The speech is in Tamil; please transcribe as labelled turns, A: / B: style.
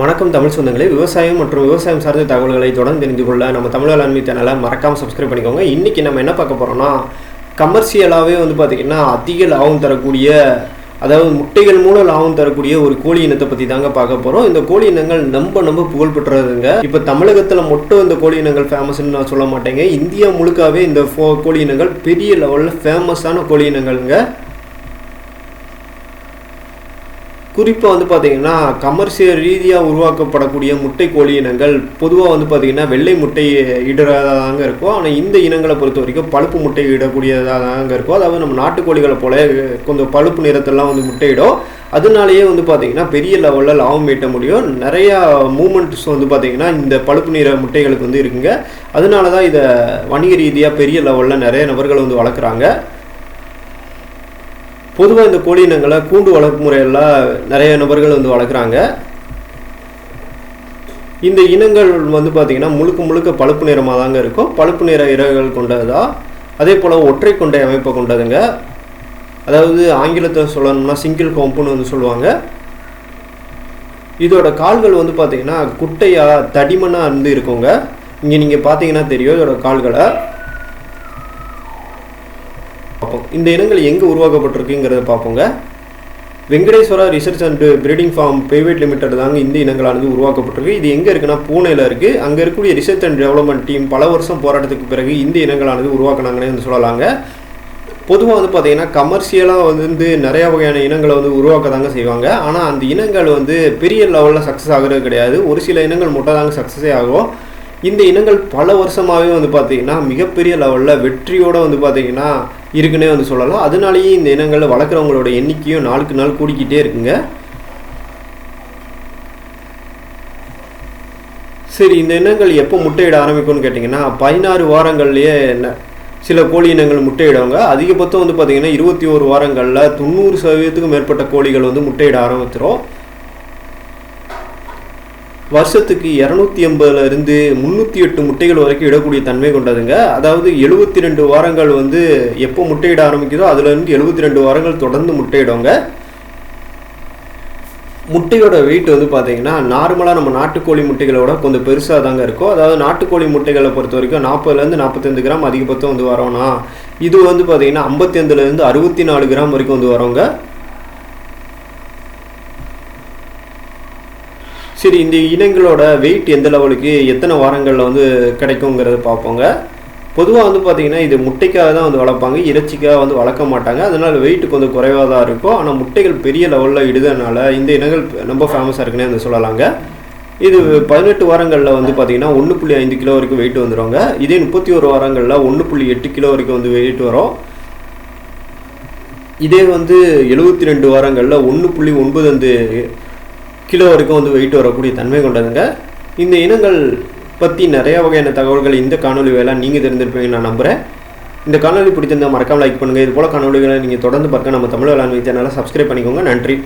A: வணக்கம் தமிழ் சொந்தங்களே. விவசாயம் மற்றும் விவசாயம் சார்ந்த தகவல்களை தொடர்ந்து தெரிந்து கொள்ள நம்ம தமிழ் வேளாண்மை சேனலை மறக்காமல் சப்ஸ்கிரைப் பண்ணிக்கோங்க. இன்றைக்கி நம்ம என்ன பார்க்க போகிறோம்னா கமர்ஷியலாகவே வந்து பார்த்திங்கன்னா அதிக லாபம் தரக்கூடிய அதாவது முட்டைகள் மூலம் லாபம் தரக்கூடிய ஒரு கோழி இனத்தை பற்றி தாங்க பார்க்க போகிறோம் இந்த கோழி இனங்கள் ரொம்ப ரொம்ப புகழ்பெற்றதுங்க. இப்போ தமிழகத்தில் மட்டும் இந்த கோழி இனங்கள் ஃபேமஸ்ன்னு நான் சொல்ல மாட்டேங்க. இந்தியா முழுக்காவே இந்த ஃபோ கோழி இனங்கள் பெரிய லெவலில் ஃபேமஸான கோழி இனங்கள்ங்க. குறிப்பாக வந்து பார்த்தீங்கன்னா கமர்ஷியல் ரீதியாக உருவாக்கப்படக்கூடிய முட்டை கோழி இனங்கள் பொதுவாக வந்து பார்த்தீங்கன்னா வெள்ளை முட்டை இடுறதாங்க இருக்கும். ஆனால் இந்த இனங்களை பொறுத்த வரைக்கும் பழுப்பு முட்டை இடக்கூடியதாங்க இருக்கும். அதாவது நம்ம நாட்டுக்கோழிகளை போல கொஞ்சம் பழுப்பு நிறத்தெல்லாம் வந்து முட்டையிடும். அதனாலேயே வந்து பார்த்தீங்கன்னா பெரிய லெவலில் லாபம் ஈட்ட முடியும். நிறையா மூமெண்ட்ஸ் வந்து பார்த்தீங்கன்னா இந்த பழுப்பு நிற முட்டைகளுக்கு வந்து இருக்குங்க. அதனால தான் இதை வணிக ரீதியாக பெரிய லெவலில் நிறைய நபர்கள் வந்து வளர்க்குறாங்க. பொதுவாக இந்த கோழி இனங்களை கூண்டு வளர்ப்பு முறையெல்லாம் நிறைய நபர்கள் வந்து வளர்க்குறாங்க. இந்த இனங்கள் வந்து பார்த்திங்கன்னா முழுக்க முழுக்க பழுப்பு நிறமாக தாங்க இருக்கும். பழுப்பு நிற இறகுகள் கொண்டதா? அதே போல் ஒற்றை கொண்டை அமைப்பை கொண்டதுங்க. அதாவது ஆங்கிலத்தை சொல்லணும்னா சிங்கிள் கோம்புன்னு வந்து சொல்லுவாங்க. இதோட கால்கள் வந்து பார்த்திங்கன்னா குட்டையாக தடிமனாக இருந்து இருக்குங்க. இங்கே நீங்கள் பார்த்தீங்கன்னா தெரியும் இதோட கால்களை. பார்ப்போம். இந்த இனங்கள் எங்கே உருவாக்கப்பட்டிருக்குங்கிறத பார்ப்போங்க. Venkateswara research and breeding farm private limited தாங்க இந்த இனங்களானது உருவாக்கப்பட்டிருக்கு. இது எங்கே இருக்குன்னா பூனேல இருக்குது அங்கே இருக்கக்கூடிய ரிசர்ச் அண்ட் டெவலப்மெண்ட் டீம் பல வருஷம் போராட்டத்துக்கு பிறகு இந்த இனங்களானது உருவாக்குனாங்கன்னு வந்து சொல்லலாங்க. பொதுவாக வந்து பார்த்தீங்கன்னா கமர்ஷியலாக வந்து நிறையா வகையான இனங்களை வந்து உருவாக்க தாங்க செய்வாங்க. ஆனால் அந்த இனங்கள் வந்து பெரிய லெவலில் சக்ஸஸ் ஆகிறது கிடையாது. ஒரு சில இனங்கள் மட்டும் தாங்க சக்ஸஸே ஆகும். இந்த இனங்கள் பல வருஷமாகவே வந்து பார்த்தீங்கன்னா மிகப்பெரிய லெவலில் வெற்றியோடு வந்து பார்த்தீங்கன்னா இருக்குன்னே வந்து சொல்லலாம். அதனாலேயே இந்த இனங்களை வளர்க்குறவங்களோட எண்ணிக்கையும் நாளுக்கு நாள் கூடிக்கிட்டே இருக்குங்க. சரி இந்த இனங்கள் எப்போ முட்டையிட ஆரம்பிக்கும்னு கேட்டிங்கன்னா பதினாறு வாரங்கள்லேயே என்ன சில கோழி இனங்கள் முட்டையிடுவாங்க. அதிகபட்சம் வந்து பார்த்திங்கன்னா இருபத்தி ஒரு வாரங்களில் தொண்ணூறு சதவீதத்துக்கும் மேற்பட்ட கோழிகள் வந்து முட்டையிட ஆரம்பிச்சிடும் வருஷத்துக்கு இரநூத்தி எண்பதுலேருந்து முந்நூற்றி எட்டு முட்டைகள் வரைக்கும் இடக்கூடிய தன்மை கொண்டதுங்க. அதாவது எழுபத்தி ரெண்டு வாரங்கள் வந்து எப்போ முட்டையிட ஆரம்பிக்குதோ அதுலேருந்து எழுபத்தி ரெண்டு வாரங்கள் தொடர்ந்து முட்டையிடுவாங்க முட்டையோட வெயிட் வந்து பார்த்தீங்கன்னா நார்மலாக நம்ம நாட்டுக்கோழி முட்டைகளோட கொஞ்சம் பெருசாக தாங்க இருக்கும். அதாவது நாட்டுக்கோழி முட்டைகளை பொறுத்த வரைக்கும் நாற்பதுலேருந்து நாற்பத்தஞ்சு கிராம் அதிகபட்சம் வந்து வரோம்னா இது வந்து பார்த்தீங்கன்னா ஐம்பத்தி அஞ்சுலேருந்து அறுபத்தி நாலு கிராம் வரைக்கும் வந்து வரோங்க. சரி இந்த இனங்களோட வெயிட் எந்த லெவலுக்கு எத்தனை வாரங்களில் வந்து கிடைக்குங்கிறத பார்ப்போங்க. பொதுவாக வந்து பார்த்திங்கன்னா இது முட்டைக்காக தான் வந்து வளர்ப்பாங்க. இறைச்சிக்காக வந்து வளர்க்க மாட்டாங்க. அதனால் வெயிட் கொஞ்சம் குறைவாக தான் இருக்கும். ஆனால் முட்டைகள் பெரிய லெவலில் இடுதனால இந்த இனங்கள் ரொம்ப ஃபேமஸாக இருக்குன்னே வந்து சொல்லலாங்க. இது பதினெட்டு வாரங்களில் வந்து பார்த்திங்கன்னா ஒன்று புள்ளி ஐந்து கிலோ வரைக்கும் வெயிட் வந்துடுவாங்க இதே முப்பத்தி ஒரு வாரங்களில் ஒன்று புள்ளி எட்டு கிலோ வரைக்கும் வந்து வெயிட் வரும். இதே வந்து எழுபத்தி ரெண்டு வாரங்களில் ஒன்று புள்ளி ஒன்பது அஞ்சு கிலோ வரைக்கும் வந்து வெயிட் வரக்கூடிய தன்மை கொண்டதுங்க. இந்த இனங்கள் பற்றி நிறைய வகையான தகவல்கள் இந்த காணொலி வேலை நீங்கள் தெரிஞ்சிருப்பீங்கன்னு நான் நம்புகிறேன் இந்த காணொலி பிடிச்சிருந்தால் மறக்காமல் லைக் பண்ணுங்கள் இது போல் காணொலிகளை நீங்கள் தொடர்ந்து பார்க்க நம்ம தமிழ் வேளாண்மை சேனலை சப்ஸ்கிரைப் பண்ணிக்கோங்க. நன்றி.